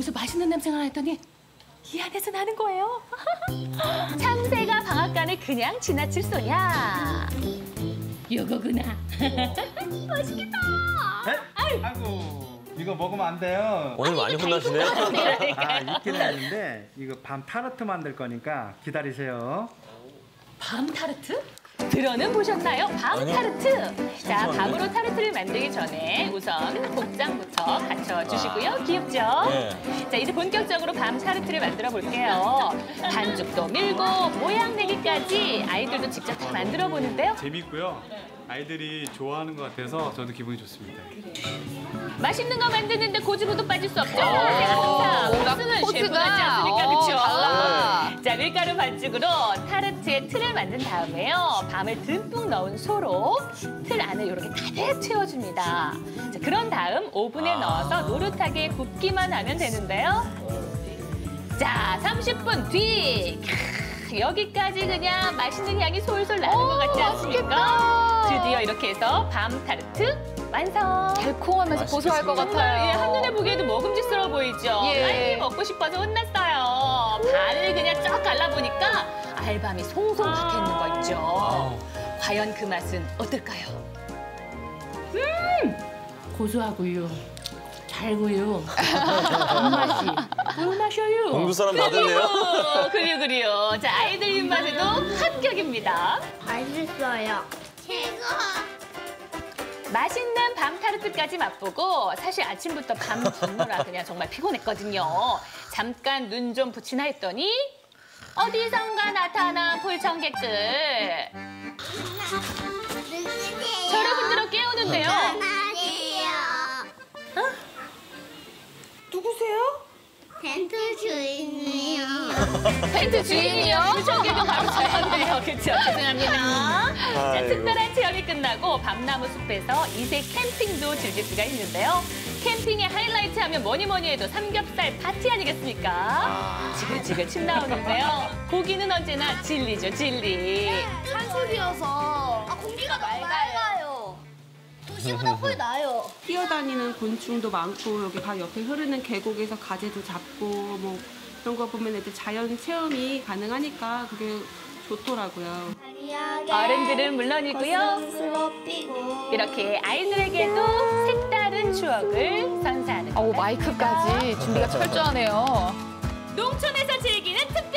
어디서 맛있는 냄새가 나했더니 이 안에서 나는 거예요. 참새가 방앗간을 그냥 지나칠 소냐? 요거구나. 맛있겠다. 아이고 이거 먹으면 안 돼요. 오늘 많이 혼나시네요. 아 있기는 있는데 이거 밤 타르트 만들 거니까 기다리세요. 밤 타르트? 들어는 보셨나요? 밤 아니요. 타르트. 자, 잠시만요. 밤으로 타르트를 만들기 전에 우선 복장부터 갖춰주시고요. 귀엽죠? 네. 자, 이제 본격적으로 밤 타르트를 만들어 볼게요. 반죽도 밀고 모양 내기까지 아이들도 직접 다 만들어 보는데요. 재밌고요. 아이들이 좋아하는 것 같아서 저도 기분이 좋습니다. 맛있는 거 만드는데 고집도 빠질 수 없죠. 뭔가 코스는 코스가, 셰프 같지 않습니까? 어, 밀가루 반죽으로 타르트의 틀을 만든 다음에요. 밤을 듬뿍 넣은 소로 틀 안을 이렇게 가득 채워줍니다. 자, 그런 다음 오븐에 넣어서 노릇하게 굽기만 하면 되는데요. 자, 30분 뒤. 캬, 여기까지 그냥 맛있는 향이 솔솔 나는 것 같지 않습니까? 드디어 이렇게 해서 밤 타르트 완성. 달콤하면서 고소할 것 정말 같아요. 예, 한눈에 보기에도 먹음직스러워 보이죠? 예. 빨리 먹고 싶어서 혼났어요. 발을 그냥 쫙 갈라보니까 알밤이 송송 박혀 있는 거 있죠? 과연 그 맛은 어떨까요? 음! 고소하고요. 달고요. 단맛이 꿀맛이요. 공주 사람 다 됐네요. 그리요, 그리요. 자, 아이들 입맛에도 합격입니다. 맛있어요. 최고. 맛있는 밤 타르트까지 맛보고 사실 아침부터 밤 굶느라 그냥 정말 피곤했거든요. 잠깐 눈 좀 붙이나 했더니 어디선가 나타난 불청객들. 저를 흔들어 깨우는데요. 아니에요. 누구세요? 텐트 주인이요. 텐트 주인이요? 불청객은 바로 저였네요. 그쵸? 죄송합니다. 자. 특별한 체험이 끝나고 밤나무 숲에서 이색 캠핑도 즐길 수가 있는데요. 캠핑의 하이라이트 하면 뭐니 뭐니 해도 삼겹살 파티 아니겠습니까? 지글지글 침 나오는데요. 고기는 언제나 진리죠, 진리. 산속이어서 아, 공기가 너무 맑아요. 도시보다 훨 나아요. 뛰어다니는 곤충도 많고 여기 바로 옆에 흐르는 계곡에서 가재도 잡고 뭐 그런 거 보면 애들 자연 체험이 가능하니까 그게 좋더라고요. 어른들은 물론이고요. 이렇게 아이들에게도 색다른 추억을 선사하는 날. 마이크까지 준비가 철저하네요. 농촌에서 즐기는 특별한 여행